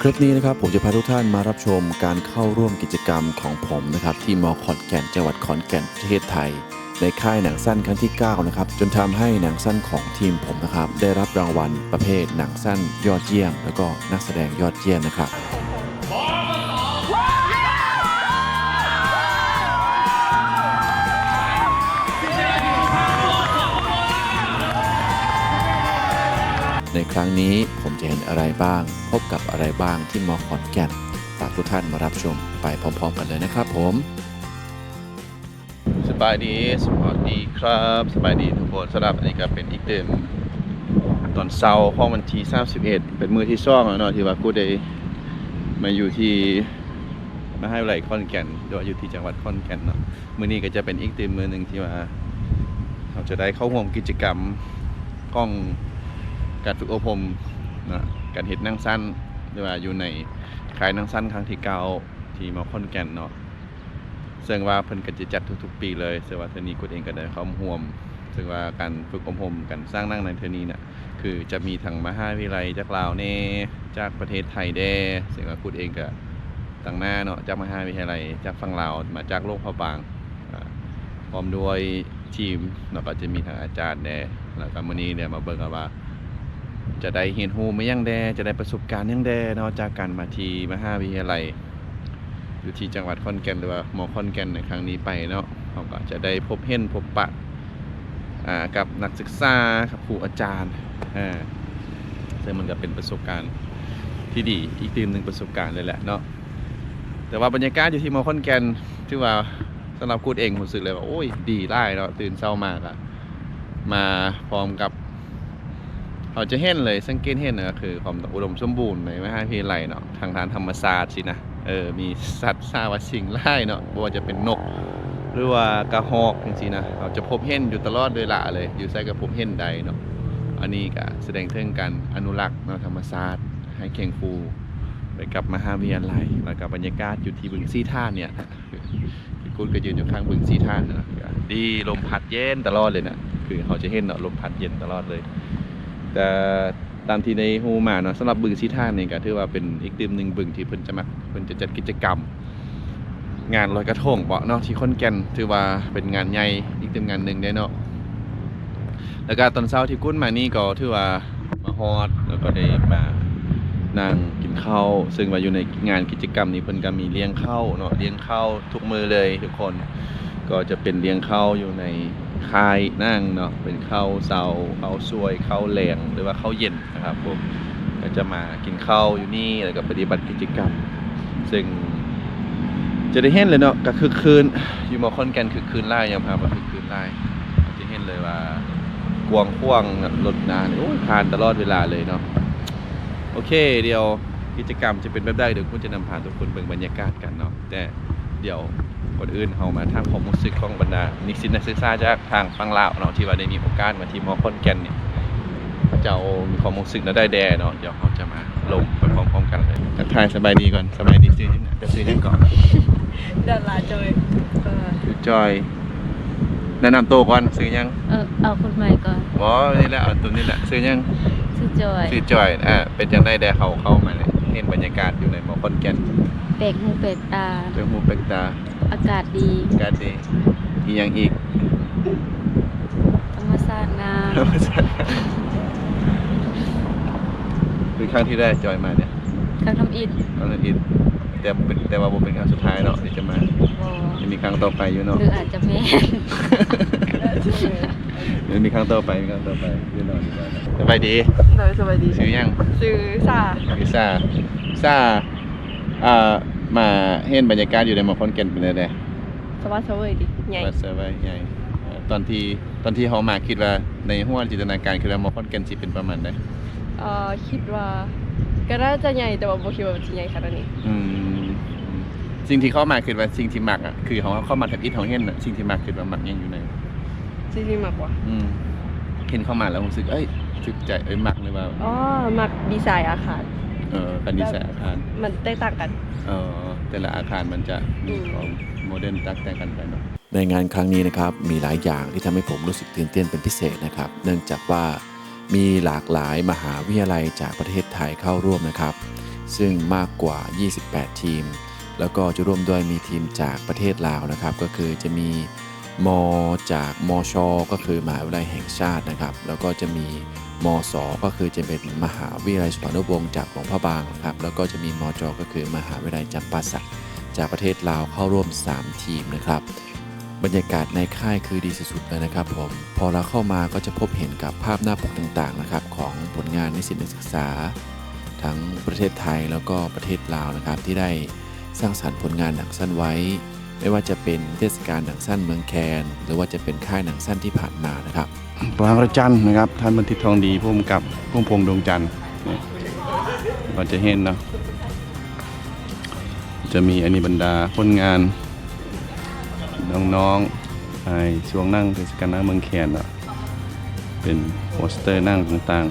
คลิปนี้นะครับผมจะพาทุกท่านมารับชมการเข้าร่วมกิจกรรมของผมนะครับที่มอขอนแก่นจังหวัดขอนแก่นประเทศไทย ในค่ายหนังสั้นครั้งที่9นะครับจนทำให้หนังสั้นของทีมผมนะครับได้รับรางวัลประเภทหนังสั้นยอดเยี่ยม แล้วก็นักแสดงยอดเยี่ยมนะครับ ในครั้งนี้ผมจะเห็นอะไรบ้าง พบกับอะไรบ้างที่มอขอนแก่นฝากทุกท่านมารับชมไปพร้อมๆ กันเลยนะครับผมสบายดีสวัสดีครับสบายดีทุกคนสำหรับอันนี้ก็เป็นอีกเดิมตอนเช้าของวันที่31 เป็นมือที่ซ่องแล้วเนาะที่ว่ากูได้มาอยู่ที่มหาวิทยาลัยขอนแก่นโดยอยู่ที่จังหวัดขอนแก่นเนาะมือนี้ก็จะเป็นอีกเดิมมือหนึ่งที่ว่าเราจะได้เข้าร่วมกิจกรรมกล้อง การฝึกอบรมนะการเห็ดนั่งสั้นหรือว่าอยู่ในค่ายนั่งสั้นครั้งที่เก้าที่มอขอนแก่นเนาะซึ่งว่าเพิ่นก็จะจัดทุกๆ ปีเลยซึ่งว่าเทนี้กุดเองก็ได้เข้าร่วมซึ่งว่าการฝึกอบรมการสร้างนั่งในเทนี้น่ะคือจะมีทั้งมหาวิทยาลัยจากลาวแน่จากประเทศไทยแด่ซึ่งว่ากุดเองก็ต่างหน้าเนาะจากมหาวิทยาลัยจากฝั่งลาวมาจากโลกพะบางอ่าพร้อมด้วยทีมเนาะก็จะมีทางอาจารย์แด่แล้วก็มื้อนี้เนี่ยมาเบิ่งกันว่า จะได้เรียนรู้มายังแดจะได้ประสบการณ์ยังแดเนาะจากการมาที่มหาวิทยาลัยอยู่ที่จังหวัดขอนแก่นหรือว่ามอขอนแก่นในครั้งนี้ไปเนาะเขาก็จะได้พบเห็นพบปะกับนักศึกษากับครูอาจารย์อ่าซึ่งมันก็เป็นประสบการณ์ที่ดีอีกตีมหนึ่งประสบการณ์เลยแหละเนาะแต่ว่าบรรยากาศอยู่ที่มอขอนแก่นที่ว่าสำหรับกูดเองผมรู้สึกเลยว่าโอ้ยดีไล่เนาะตื่นเช้ามากอะมาพร้อมกับ เราจะเห็นเลยสังเกตเห็นนะคือความอุดมสมบูรณ์ในมหาวิทยาลัยเนาะทางด้านธรรมศาสตร์สินะเออมีสัตว์ซาว่าสิ่งไล่เนาะบ่ว่าจะเป็นนก หรือว่ากระหอกจริงๆนะเราจะพบเห็นอยู่ตลอดเวลาเลย อยู่ใส่กับผมเห็นใดเนาะอันนี้ก็แสดงถึงการอนุรักษ์เนาะธรรมศาสตร์ให้เข่งฟูไปกับมหาวิทยาลัยแล้วกับบรรยากาศอยู่ที่บึงซีท่านเนี่ยคือกูดก็ยืนอยู่ข้างบึงซีท่านนะดีลมพัดเย็นตลอดเลยนะคือเขาจะเห็นเนาะลมพัดเย็นตลอดเลย แต่ตามที่ในฮูมาเนาะสำหรับบึงซีท่านนี่ยก็ถือว่าเป็นอีกดื่มหนึ่งบึงที่เพิ่นจะมาเพิ่นจะจัดกิจกรรม งานลอยกระทงเปาะเนาะที่ขอนแก่นถือว่าเป็นงานใหญ่อีกดื่มงานหนึ่งได้เนาะแล้วก็ตอนเช้าที่กุ้นมานี่ก็ถือว่ามาฮอดแล้วก็ได้มานั่งกินข้าวซึ่งว่าอยู่ในงานกิจกรรมนี้เพิ่นก็มีเลี้ยงข้าวเนาะเลี้ยงข้าวทุกมือเลยทุกคน ก็จะเป็นเลี้ยงข้าวอยู่ใน ค่ายนั่งเนาะเป็นข้าวเสาข้าวซวยข้าวแหลงหรือว่าข้าวเย็นนะครับผมก็จะมากินข้าวอยู่นี่แล้วก็ปฏิบัติกิจกรรม ซึ่งจะได้เห็นเลยเนาะก็คือคืนอยู่มาคอนแกันคือคืนไล่ยังพามาคือคืนไล่จะเห็นเลยว่ากวางขวงรถนานโอ้ยผ่านตลอดเวลาเลยเนาะโอเค เดี๋ยวกิจกรรมจะเป็นแบบใดเดี๋ยวคุณจะนำพาทุกคนเบิ่งบรรยากาศกันเนาะแต่ เดี๋ยวคนอื่นเขามาทางความรู้สึกของบรรดานิสิตนักศึกษาจากทางฝั่งลาวเนาะที่ว่าได้มีโอกาสมาที่มอคอนแก่นเนี่ยเจ้ามีความรู้สึกนะได้แดเนาะเดี๋ยวเขาจะมาลงไปพร้อมๆกันเลยทักทายสบายดีก่อนสบายดีซื้อที่ไหนจะซื้อยังก่อนดาราจอยเออชื่อจอยแนะนำตัวก่อนซื้อยังเออเอาคนใหม่ก่อนบอนี่แหละเอาตัวนี้แหละซื้อยังชื่อจอยซื้อจอยอ่าเป็นจังได้แดเขาเข้ามาเลยเห็นบรรยากาศอยู่ในหมอคอนแก่น เปกหูเปกตาเจ้าหูเป็กตาอากาศดีอากาศดีอีกอย่างอีกธรรมชาติงามธรรมชาติคือครั้งที่ได้จอยมาเนี่ยครั้งทำอิฐครั้งที่แต่เป็นแต่ว่าผมเป็นครั้งสุดท้ายเนาะที่จะมาบอยังมีครั้งต่อไปอยู่เนาะ หรืออาจจะแม่นยังมีครั้งต่อไปมีครั้งต่อไปอยู่เนาะอยู่เนาะสบายดีโดยสวัสดี ซื้อยังซื้อซาพิซซ่าพิซซ่า อ่ามาเห็นบรรยากาศอยู่ในหมอคอนแก่นเป็นไงเด้สวัสดีดิใหญ่ว่าเซอร์ไว้ใหญ่เอ่อตอนที่ตอนที่เขามาคิดว่าในหัวจินตนาการคือว่าหมอคอนแก่นสิเป็นประมาณใดเอ่อคิดว่าก็น่าจะใหญ่แต่ว่าบ่คิดว่าจะใหญ่ขนาดนี้อืมสิ่งที่เขามาคือว่าสิ่งที่มักอะคือเขาเข้ามากับอิทของเห็นอะสิ่งที่มักคือว่ามักยังอยู่ในจริงๆมากกว่าอืมเห็นเข้ามาแล้วรู้สึกเอ้ยสึกใจเอ้ยมักเลยว่าอ๋อมักดีไซน์อาคาร เออการดีไซน์อาคารมันแตกต่างกันเออแต่ละอาคารมันจะมีความโมเดิร์นแตกต่างกันไปเนาะในงานครั้งนี้นะครับมีหลายอย่างที่ทำให้ผมรู้สึกตื่นเต้นเป็นพิเศษนะครับ เนื่องจากว่ามีหลากหลายมหาวิทยาลัยจากประเทศไทยเข้าร่วมนะครับ ซึ่งมากกว่า 28 ทีม แล้วก็จะร่วมด้วยมีทีมจากประเทศลาวนะครับ ก็คือจะมีมจากมช ก็คือมหาวิทยาลัยแห่งชาตินะครับ แล้วก็จะมี มสก็คือจะเป็นมหาวิทยาลัยสุพรรณวงศ์จากหลวงพ่อบางครับแล้วก็จะมีมจก็คือมหาวิทยาลัยจำปาสักจากประเทศลาวเข้าร่วม 3 ทีมนะครับ บรรยากาศในค่ายคือดีสุดๆเลยนะครับผมพอเราเข้ามาก็จะพบเห็นกับภาพหน้าปกต่างๆนะครับของผลงานนิสิตนักศึกษา ทั้งประเทศไทยแล้วก็ประเทศลาวนะครับที่ได้สร้างสรรค์ผลงานหนังสั้นไว้ ไม่ว่าจะเป็นเทศกาลหนังสั้นเมืองแคน หรือว่าจะเป็นค่ายหนังสั้นที่ผ่านมานะครับบางระจันนะครับ ท่านบันทิตทองดีผู้กำกับพุ่มพวงดวงจันทร์นี่เราจะเห็นเนาะจะมีอันนี้บรรดาคนงาน น้องๆไอ้ช่วงนั่งเทศกาลนั่งเมืองแคนเนาะเป็นโปสเตอร์นั่งต่าง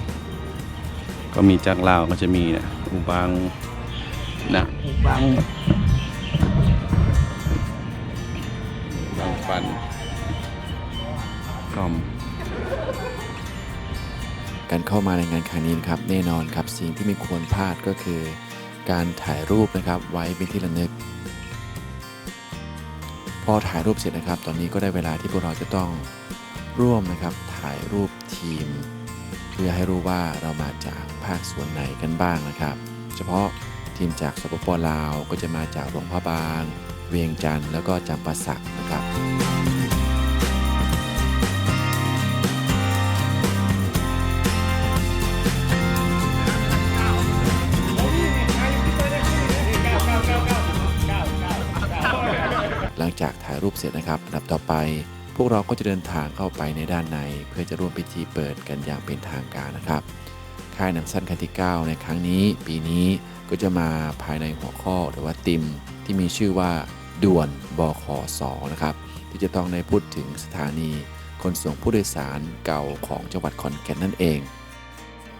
ๆ ก็มีจากลาวก็จะมีเนี่ยอุบังนะอุบัง ฟันกล่อมการเข้ามาในงานครั้งนี้นะครับแน่นอนครับสิ่งที่ไม่ควรพลาดก็คือ การถ่ายรูปนะครับไว้เป็นที่ระลึก พอถ่ายรูปเสร็จนะครับ ตอนนี้ก็ได้เวลาที่พวกเราจะต้องร่วมนะครับถ่ายรูปทีม เพื่อให้รู้ว่าเรามาจากภาคส่วนไหนกันบ้างนะครับ เฉพาะทีมจากสปปลาวก็จะมาจากหลวงพ่อบาง เวียงจันทร์แล้วก็จำปาสักนะครับหลังจากถ่ายรูปเสร็จนะครับลำดับต่อไป พวกเราก็จะเดินทางเข้าไปในด้านใน เพื่อจะร่วมพิธีเปิดกันอย่างเป็นทางการนะครับ ค่ายหนังสั้นคันที่ 9 ในครั้งนี้ ปีนี้ก็จะมาภายในหัวข้อหรือว่าติมที่มีชื่อว่า ด่วนบขสนะครับ ที่จะต้องได้พูดถึงสถานีขนส่งผู้โดยสารเก่าของจังหวัดขอนแก่นนั่นเอง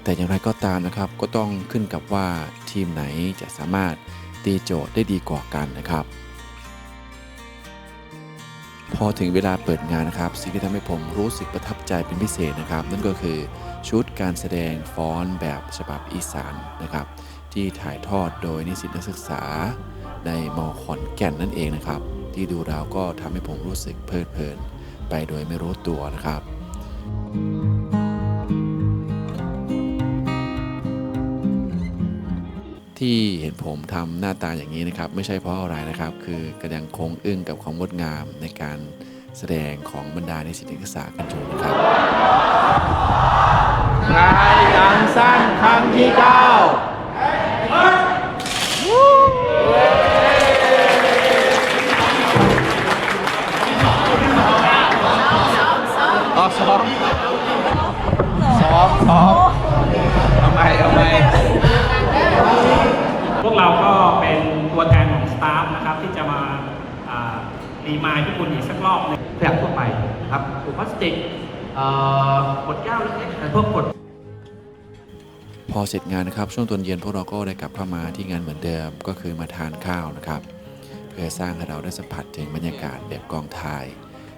แต่อย่างไรก็ตามนะครับ ก็ต้องขึ้นกับว่าทีมไหนจะสามารถตีโจทย์ได้ดีกว่ากันนะครับ พอถึงเวลาเปิดงานนะครับ สิ่งที่ทำให้ผมรู้สึกประทับใจเป็นพิเศษนะครับ นั่นก็คือชุดการแสดงฟ้อนแบบฉบับอีสานนะครับ ที่ถ่ายทอดโดยนิสิตนักศึกษา ในมขอนแก่นนั่นเองนะครับ ที่ดูเราก็ทำให้ผมรู้สึกเพลิดเพลิน ไปโดยไม่รู้ตัวนะครับ ที่เห็นผมทำหน้าตาอย่างนี้นะครับ ไม่ใช่เพราะอะไรนะครับ คือกระยังคงอึ้งกับความงดงามในการแสดงของบรรดาในศิลปศึกษากันชมนะครับงานหนังสั้นครั้งที่ 9 มซ้อมทำไมทำไมพวกเราก็เป็นตัวแทนของสตาฟนะครับที่จะมาอ่ารีมายทุกคนอีกสักรอบหนึงขยะทั่วไปครับถุงพลาสติกเอ่อกดแก้วเล็กๆแต่พวกกดพอเสร็จงานนะครับช่วงตอนเย็นพวกเราก็ได้กลับเข้ามาที่งานเหมือนเดิมก็คือมาทานข้าวนะครับ เพื่อสร้างให้เราได้สัมผัสถึงบรรยากาศแบบกองถ่าย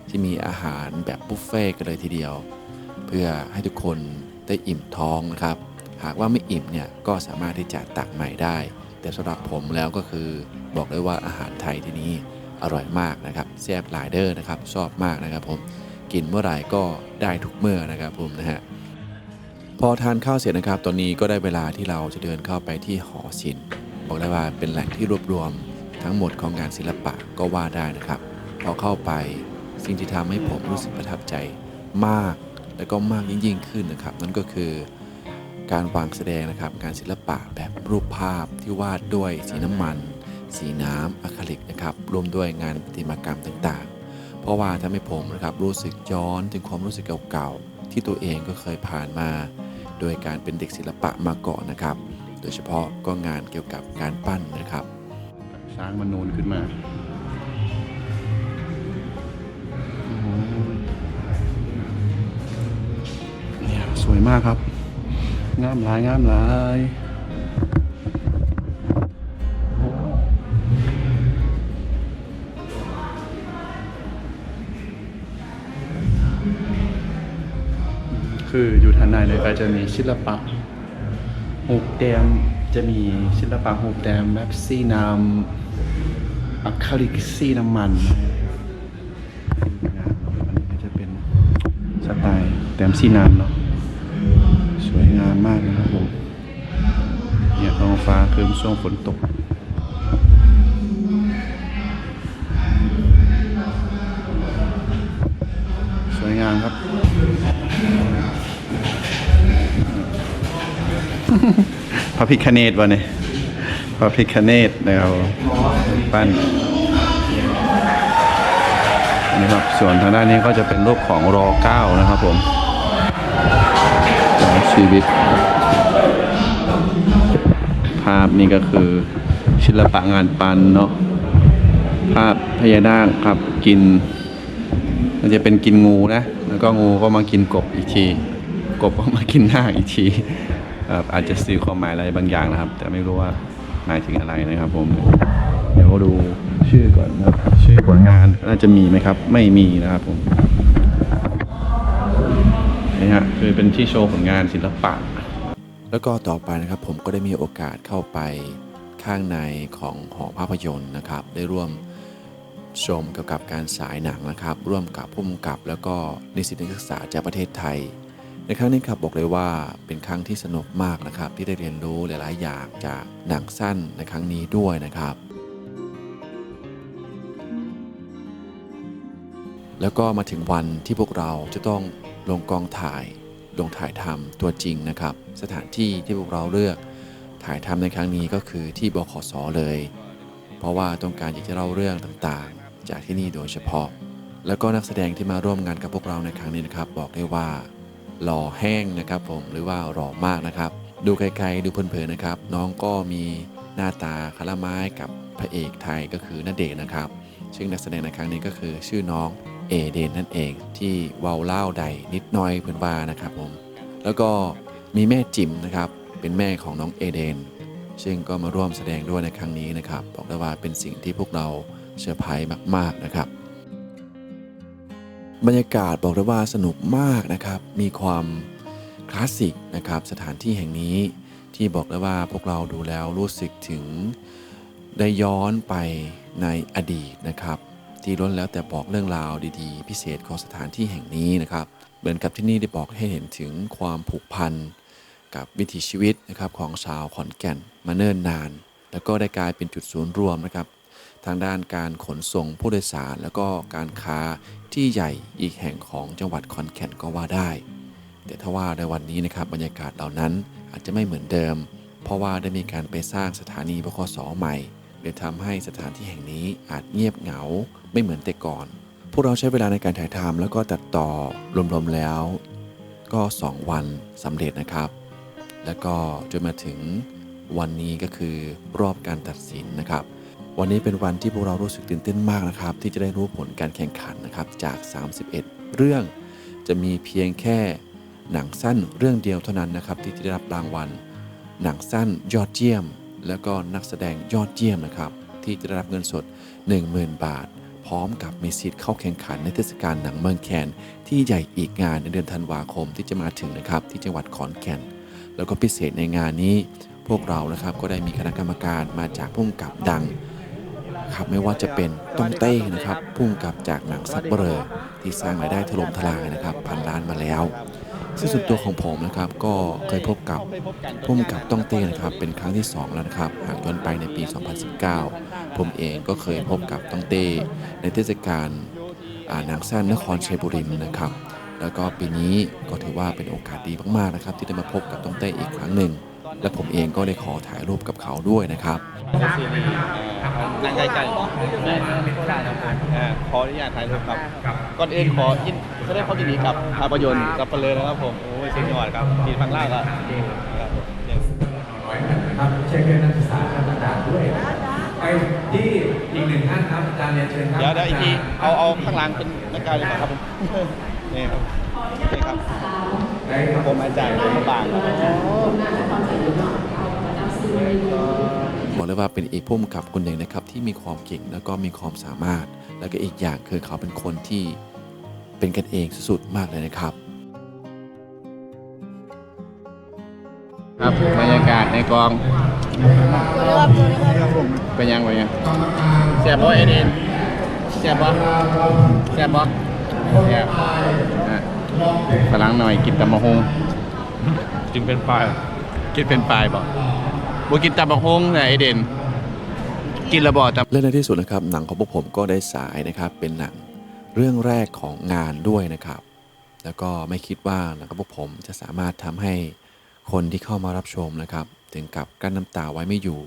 ที่มีอาหารแบบบุฟเฟ่ต์กันเลยทีเดียว เพื่อให้ทุกคน ได้อิ่มท้องนะครับ หากว่าไม่อิ่มเนี่ยก็สามารถที่จะตักใหม่ได้ แต่สำหรับผมแล้วก็คือบอกเลยว่าอาหารไทยที่นี่อร่อยมากนะครับแซ่บหลายเดอร์นะครับชอบมากนะครับผมกินเมื่อไหร่ก็ได้ทุกเมื่อนะครับผมนะฮะพอทานข้าวเสร็จนะครับ ตอนนี้ก็ได้เวลาที่เราจะเดินเข้าไปที่หอศิลป์บอกได้ว่าเป็นแหล่งที่รวบรวม ทั้งหมดของงานศิลปะก็ว่าได้นะครับ พอเข้าไปสิ่งที่ทำให้ผมรู้สึกประทับใจมาก และก็มากยิ่งยิ่งขึ้นนะครับ นั่นก็คือการวางแสดงนะครับงานศิลปะแบบรูปภาพที่วาดด้วยสีน้ำมัน สีน้ำอะคริลิกนะครับรวมด้วยงานประติมากรรมต่างๆ เพราะว่าทำให้ผมนะครับรู้สึกย้อนถึงความรู้สึกเก่าๆที่ตัวเองก็เคยผ่านมา โดยการเป็นเด็กศิลปะมาก่อนนะครับ โดยเฉพาะก็งานเกี่ยวกับการปั้นนะครับ ช้างมันนูนขึ้นมา มากครับ งามหลายงามหลายคืออยู่ทางในเลยก็จะมีศิลปะหกเตียมจะมีศิลปะหูแดมแบบสีน้ำอะคริลิกสีน้ำมันงานเนาะอันนี้จะเป็นสไตล์แดมสีน้ำเนาะ สวยงามมากนะครับผมเนี่ยท้องฟ้าคืมช่วงฝนตกสวยงามครับ พระพิคเนตวะเนี่ยพระพิคเนตนะครับปั้นนี่ครับส่วนทางด้านนี้ก็จะเป็นรูปของรอเก้านะครับผม ชีวิต ภาพนี้ก็คือศิลปะงานปันเนาะภาพพญานาคครับกิน มันจะเป็นกินงูนะ แล้วก็งูก็มากินกบอีกที กบก็มากินนาคอีกทีอาจจะสื่อความหมายอะไรบางอย่างนะครับ แต่ไม่รู้ว่าหมายถึงอะไรนะครับ ผม เดี๋ยวดูชื่อก่อนนะครับ ชื่อผลงานน่าจะมีไหมครับ ไม่มีนะครับผม นี่ฮะคือเป็นที่โชว์ผลงานศิลปะ แล้วก็ต่อไปนะครับผมก็ได้มีโอกาสเข้าไปข้างในของหอภาพยนตร์นะครับ ได้ร่วมชมเกี่ยวกับการฉายหนังนะครับ ร่วมกับผู้กำกับ แล้วก็นิสิตนักศึกษาจากประเทศไทย ในครั้งนี้ครับบอกเลยว่าเป็นครั้งที่สนุกมากนะครับ ที่ได้เรียนรู้หลาย ๆ อย่างจากหนังสั้นในครั้งนี้ด้วยนะครับ แล้วก็มาถึงวันที่พวกเราจะต้อง ลงกองถ่าย ลงถ่ายทำตัวจริงนะครับ สถานที่ที่พวกเราเลือกถ่ายทำในครั้งนี้ก็คือที่บขสเลย เพราะว่าต้องการอยากจะเล่าเรื่องต่างๆ จากที่นี่โดยเฉพาะ แล้วก็นักแสดงที่มาร่วมงานกับพวกเราในครั้งนี้นะครับ บอกได้ว่าหล่อแห้งนะครับผมหรือว่าหล่อมากนะครับ ดูไกลๆดูเพลินๆนะครับ น้องก็มีหน้าตาคละไม้กับพระเอกไทยก็คือณเดชนะครับ ซึ่งนักแสดงในครั้งนี้ก็คือชื่อน้อง เอเดนนั่นเองที่เว้าเล่าใดนิดน้อยเพื่อนว่านะครับผมแล้วก็มีแม่จิมนะครับเป็นแม่ของน้องเอเดนซึ่งก็มาร่วมแสดงด้วยในครั้งนี้นะครับบอกได้ว่าเป็นสิ่งที่พวกเราเซอร์ไพรส์มาก ๆนะครับ บรรยากาศบอกได้ว่าสนุกมากนะครับ มีความคลาสสิกนะครับสถานที่แห่งนี้ที่บอกได้ว่าพวกเราดูแล้วรู้สึกถึงได้ย้อนไปในอดีตนะครับ ที่ล้วนแล้วแต่บอกเรื่องราวดีๆ พิเศษของสถานที่แห่งนี้นะครับเหมือนกับที่นี่ได้บอกให้เห็นถึงความผูกพันกับวิถีชีวิตนะครับของชาวขอนแก่นมาเนิ่นนาน แล้วก็ได้กลายเป็นจุดศูนย์รวมนะครับทางด้านการขนส่งผู้โดยสาร แล้วก็การค้าที่ใหญ่อีกแห่งของจังหวัดขอนแก่นก็ว่าได้ แต่ถ้าว่าในวันนี้นะครับบรรยากาศเหล่านั้นอาจจะไม่เหมือนเดิม เพราะว่าได้มีการไปสร้างสถานีบขสใหม่ เลยทำให้สถานที่แห่งนี้อาจเงียบเหงาไม่เหมือนแต่ก่อน พวกเราใช้เวลาในการถ่ายทำแล้วก็ตัดต่อรวมๆแล้ว ก็ 2 วันสำเร็จนะครับ แล้วก็จนมาถึงวันนี้ก็คือรอบการตัดสินนะครับ วันนี้เป็นวันที่พวกเรารู้สึกตื่นเต้นมากนะครับ ที่จะได้รู้ผลการแข่งขันนะครับจาก 31 เรื่อง จะมีเพียงแค่หนังสั้นเรื่องเดียวเท่านั้นนะครับที่จะได้รับรางวัล หนังสั้นยอดเยี่ยม แล้วก็นักแสดงยอดเยี่ยมนะครับ ที่จะได้รับเงินสด 10,000 บาท พร้อมกับมีสิทธิ์เข้าแข่งขันในเทศกาลหนังเมืองแคน ที่ใหญ่อีกงานในเดือนธันวาคมที่จะมาถึงนะครับที่จังหวัดขอนแก่น แล้วก็พิเศษในงานนี้พวกเรานะครับก็ได้มีคณะกรรมการมาจากผู้กำกับดังครับไม่ว่าจะเป็นต้องเต้นะครับผู้กำกับจากหนังซับเบอร์ที่สร้างรายได้ถล่มทลายนะครับพันล้านมาแล้ว ซึ่งส่วนตัวของผมนะครับก็เคยพบกับผู้กำกับต้องเต้นะครับเป็นครั้งที่ 2 แล้วนะครับหากย้อนไปในปี 2019 ผมเองก็เคยพบกับต้องเต้ในเทศกาลอ่าหนังสั้นนครชัยบุรีนะครับ แล้วก็ปีนี้ก็ถือว่าเป็นโอกาสดีมากๆนะครับ ที่ได้มาพบกับต้องเต้อีกครั้งหนึ่ง และผมเองก็ได้ขอถ่ายรูปกับเขาด้วยนะครับนั่งใกล้ๆอ่าขออนุญาตถ่ายรูปครับ ก่อนอื่นขอยินแสดงความยินดีกับภาพยนตร์กับเปลือนะครับผมโอ้ยสุดยอดครับทีฟังล่างก็ครับเนี่ยครับเช็คเงินนักศึกษาท่านอาจารย์ด้วยไปที่อีกหนึ่งท่านครับอาจารย์เรียนเชิญครับเดี๋ยวเดี๋ยวอีกทีเอาเอาข้างหล่างเป็นนักการเลยครับผมนี่ครับนี่ครับได้ครับผมอาจารย์ผมบางครับ บอกเลยว่าเป็นอีกผู้กำกับคนหนึ่งนะครับที่มีความเก่งแล้วก็มีความสามารถ แล้วก็อีกอย่างคือเขาเป็นคนที่เป็นกันเองสุดๆมากเลยนะครับ ครับบรรยากาศในในกองเป็นยังเป็นยังแซ่บบ่เอเดนแซ่บบ่แซ่บบ่แซ่บอะฝรั่งหน่อยกินตำมะฮงจึงเป็นปลายกินเป็นปลายบ่ บ่กินตำมะฮงนะเอเด่น กินและบ่ตำและในที่สุดนะครับ หนังของพวกผมก็ได้สายนะครับ เป็นหนังเรื่องแรกของงานด้วยนะครับ แล้วก็ไม่คิดว่าหนังของพวกผมจะสามารถทำให้คนที่เข้ามารับชมนะครับ ถึงกับกั้นน้ำตาไว้ไม่อยู่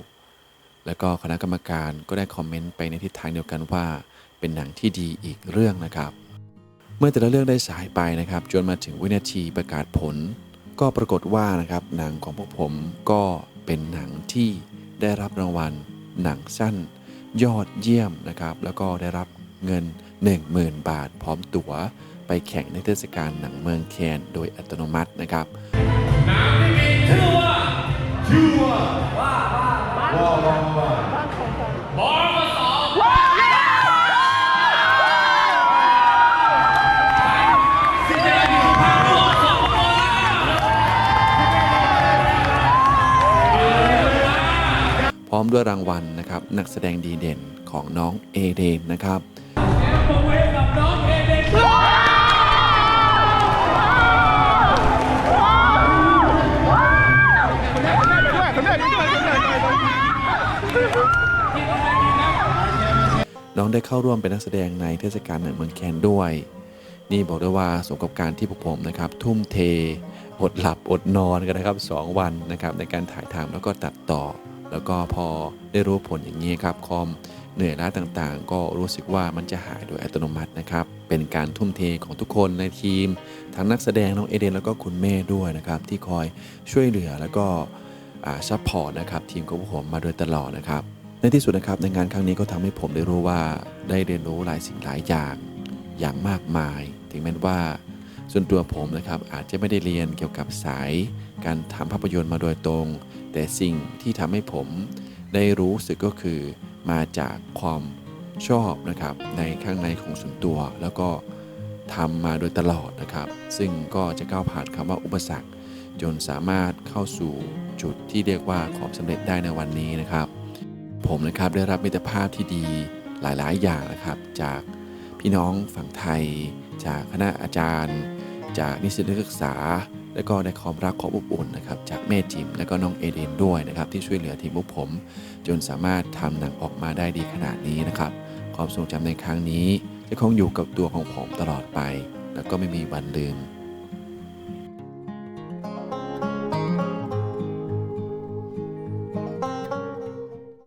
แล้วก็คณะกรรมการก็ได้คอมเมนต์ไปในทิศทางเดียวกันว่า เป็นหนังที่ดีอีกเรื่องนะครับ เมื่อแต่ละเรื่องได้สายไปนะครับ จนมาถึงวินาทีประกาศผล ก็ปรากฏว่านะครับหนังของพวกผมก็ เป็นหนังที่ได้รับรางวัลหนังสั้น ยอดเยี่ยมนะครับ แล้วก็ได้รับเงิน 10,000 บาท พร้อมตั๋วไปแข่งในเทศกาลหนังเมืองแคนโดยอัตโนมัตินะครับพร้อม ด้วยรางวัลนะครับนักแสดงดีเด่นของน้องเอเดนนะครับน้องได้เข้าร่วมเป็นนักแสดงในเทศกาลหนังเมืองแคนด้วย นี่บอกได้ว่าสมกับการที่พวกผมนะครับ ทุ่มเท อดหลับอดนอนกันนะครับ 2 วันนะครับในการถ่ายทำแล้วก็ตัดต่อ แล้วก็พอได้รู้ผลอย่างนี้ครับคอมเหนื่อยล้าต่างๆ ก็รู้สึกว่ามันจะหายโดยอัตโนมัตินะครับ เป็นการทุ่มเทของทุกคนในทีม ทั้งนักแสดงน้องเอเดนแล้วก็คุณแม่ด้วยนะครับที่คอยช่วยเหลือแล้วก็ซัพพอร์ตนะครับทีมของผมมาโดยตลอดนะครับ ในที่สุดนะครับในงานครั้งนี้ก็ทำให้ผมได้รู้ว่าได้เรียนรู้หลายสิ่งหลายอย่างอย่างมากมาย ถึงแม้ว่าส่วนตัวผมนะครับอาจจะไม่ได้เรียนเกี่ยวกับสาย การทำภาพยนตร์มาโดยตรง แต่สิ่งที่ทำให้ผมได้รู้สึกก็คือมาจากความชอบนะครับในข้างในของส่วนตัว แล้วก็ทำมาโดยตลอดนะครับ ซึ่งก็จะก้าวผ่านคำว่าอุปสรรค จนสามารถเข้าสู่จุดที่เรียกว่าความสำเร็จได้ในวันนี้นะครับ ผมนะครับได้รับมิตรภาพที่ดีหลาย ๆ อย่างนะครับ จากพี่น้องฝั่งไทย จากคณะอาจารย์ จากนิสิตนักศึกษา และก็ได้ความรักความอบอุ่นนะครับจากแม่จิมและก็น้องเอเดนด้วยนะครับที่ช่วยเหลือทีมพวกผม จนสามารถทำหนังออกมาได้ดีขนาดนี้นะครับความทรงจำในครั้งนี้จะคงอยู่กับตัวของผมตลอดไป แล้วก็ไม่มีวันลืม